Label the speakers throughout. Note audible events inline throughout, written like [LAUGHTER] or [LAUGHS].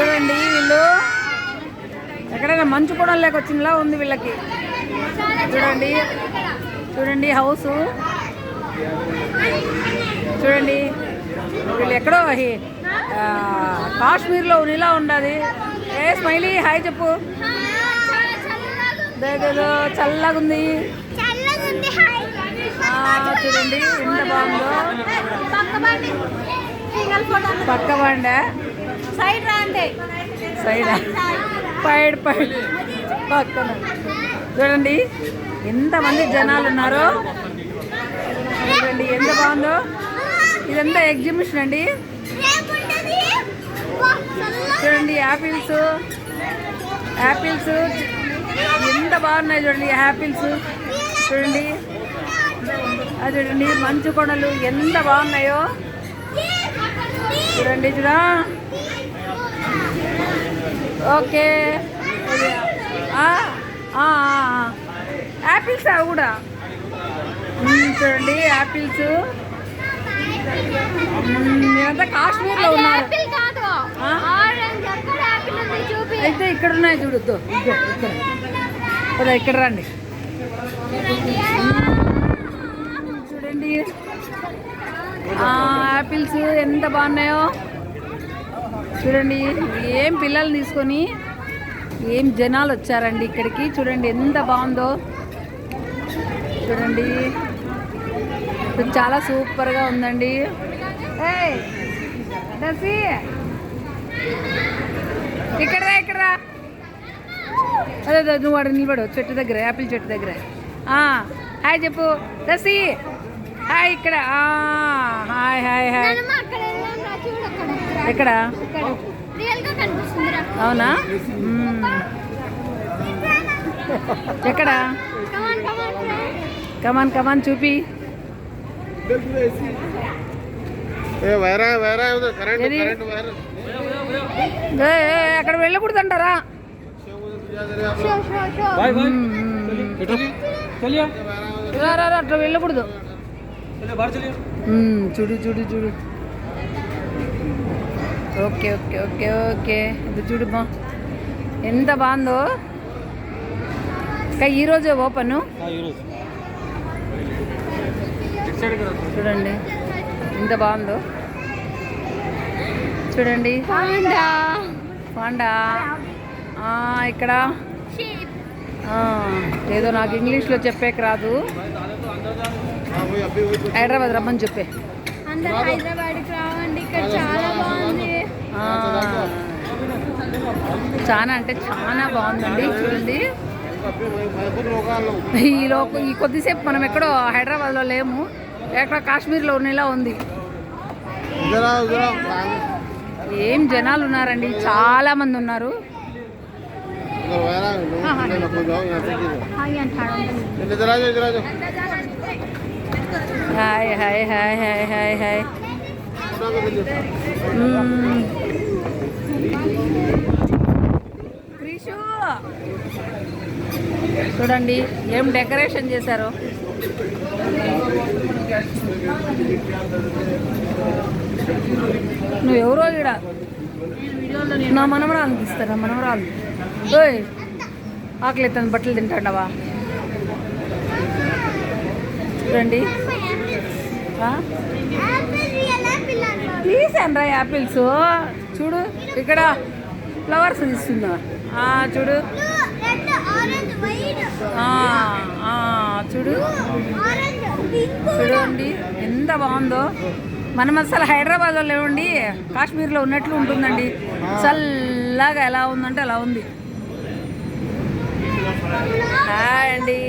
Speaker 1: చూడండి వీళ్ళు. ఎక్కడైనా మంచు కూడా లేకొచ్చిందిలా ఉంది వీళ్ళకి. చూడండి. చూడండి హౌస్ చూడండి. వీళ్ళు ఎక్కడో కాశ్మీర్లో ఉన్నలా ఉండదు. ఏ స్మైలీ హాయ్ చెప్పు. దేదేదో చల్లగా ఉంది ఆ, చూడండి ఎంత బాగుందో. పక్క బండ.
Speaker 2: Side
Speaker 1: side? పైడ్ పైడ్. పక్కన. చూడండి ఎంతమంది జనాలు ఉన్నారో. చూడండి ఎంత బాగుందో. ఇదంతా ఎగ్జిబిషన్ అండి. చూడండి యాపిల్స్ యాపిల్స్ ఎంత బాగున్నాయి చూడండి యాపిల్స్ చూడండి. అది చూడండి మంచు కొండలు ఎంత బాగున్నాయో. చూడండి చూడా ఓకే. యాపిల్స్ అవి కూడా? చూడండి యాపిల్స్ మీరంతా కాశ్మీర్లో ఉన్నారు. అయితే ఇక్కడ ఉన్నాయి చూడొద్దు ఇక్కడ. ఇక్కడ రండి. చూడండి. యాపిల్స్ ఎంత బాగున్నాయో. చూడండి ఏం పిల్లల్ని తీసుకొని ఏం జనాలు వచ్చారండి ఇక్కడికి. చూడండి ఎంత బాగుందో. చూడండి చాలా సూపర్గా ఉందండి. ఏయ్, దసి ఇక్కడ ఇక్కడ అదే అదే, నువ్వు వాడు నిలబడు చెట్టు దగ్గర యాపిల్ చెట్టు దగ్గర. ఆ, హాయ్ చెప్పు. దసి హాయ్ ఇక్కడ. ఆ, హాయ్ హాయ్ హాయ్
Speaker 2: నానమ్మ అక్కడ వెళ్ళాను రా, చూడు అక్కడ
Speaker 1: ఎక్కడ? అవునా? ఎక్కడ?
Speaker 2: కమాన్ కమాన్
Speaker 1: చూపి. అక్కడ వెళ్ళకూడదు అంటారా అట్లా వెళ్ళకూడదు. చూడు చూడు చూడు. Okay okay okay okay. ఇది చూడమ్మా ఎంత బాగుందో. ఇంకా ఈరోజే ఓపెను? చూడండి. ఎంత బాగుందో. చూడండి.
Speaker 2: పాండా.
Speaker 1: ఇక్కడ. ఏదో నాకు ఇంగ్లీష్లో చెప్పేకి రాదు. హైదరాబాద్ రమ్మని చెప్పే.
Speaker 2: హైదరాబాద్కి రావండి. ఇక్కడ చాలా బాగుంది.
Speaker 1: చాలా అంటే చాలా బాగుందండి చూడండి. [LAUGHS] ఈ లోపు ఈ కొద్దిసేపు మనం ఎక్కడో హైదరాబాద్లో లేము ఎక్కడ కాశ్మీర్లో ఉన్నలా ఉంది. ఏం జనాలు ఉన్నారండి చాలా మంది ఉన్నారు.
Speaker 2: Hi
Speaker 1: hi hi hi hi hi చూడండి ఏం డెకరేషన్ చేశారు? నువ్వు ఎవరో ఇక్కడ నా మనమరాలు తీస్తారా మనమరాలు ఓయ్ ఆకలి తన బట్టలు తింటాడవా? చూడండి. తీసాను రా యాపిల్స్ చూడు ఇక్కడ ఫ్లవర్స్ తీస్తున్నా చూడు. ఆ, ఆ, చూడు. చూడండి ఎంత బాగుందో. మనం అసలు హైదరాబాద్లో లేవండి కాశ్మీర్లో ఉన్నట్లు ఉంటుందండి. చల్లగా ఎలా ఉందంటే అలా ఉంది. హాయ్ అండి.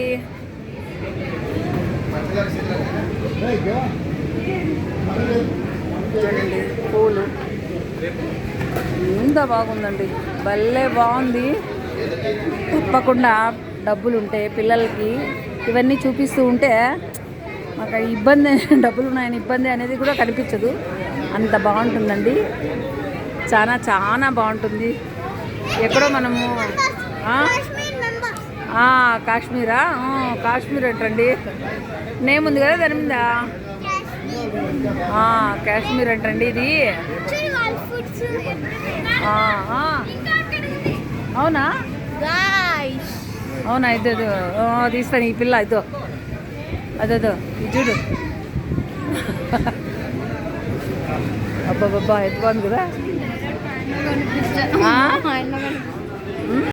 Speaker 1: చూడండి పూలు. ఎంత బాగుందండి. భలే బాగుంది. తప్పకుండా డబ్బులు ఉంటే పిల్లలకి ఇవన్నీ చూపిస్తూ ఉంటే మాకు ఇబ్బంది [LAUGHS] డబ్బులు ఉన్నాయని ఇబ్బంది అనేది కూడా కనిపించదు. అంత బాగుంటుందండి. చాలా చాలా బాగుంటుంది. ఎక్కడో మనము కాశ్మీరా? కాశ్మీర్ అంటండి నేమ్ ఉంది కదా దాని మీద? కాశ్మీర్ అంటండి ఇది. అవునా? అవునా. ఆ, తీస్తాను ఈ పిల్ల ఇది. చూడు. అబ్బాబ్బా ఎంత బాగుంది కదా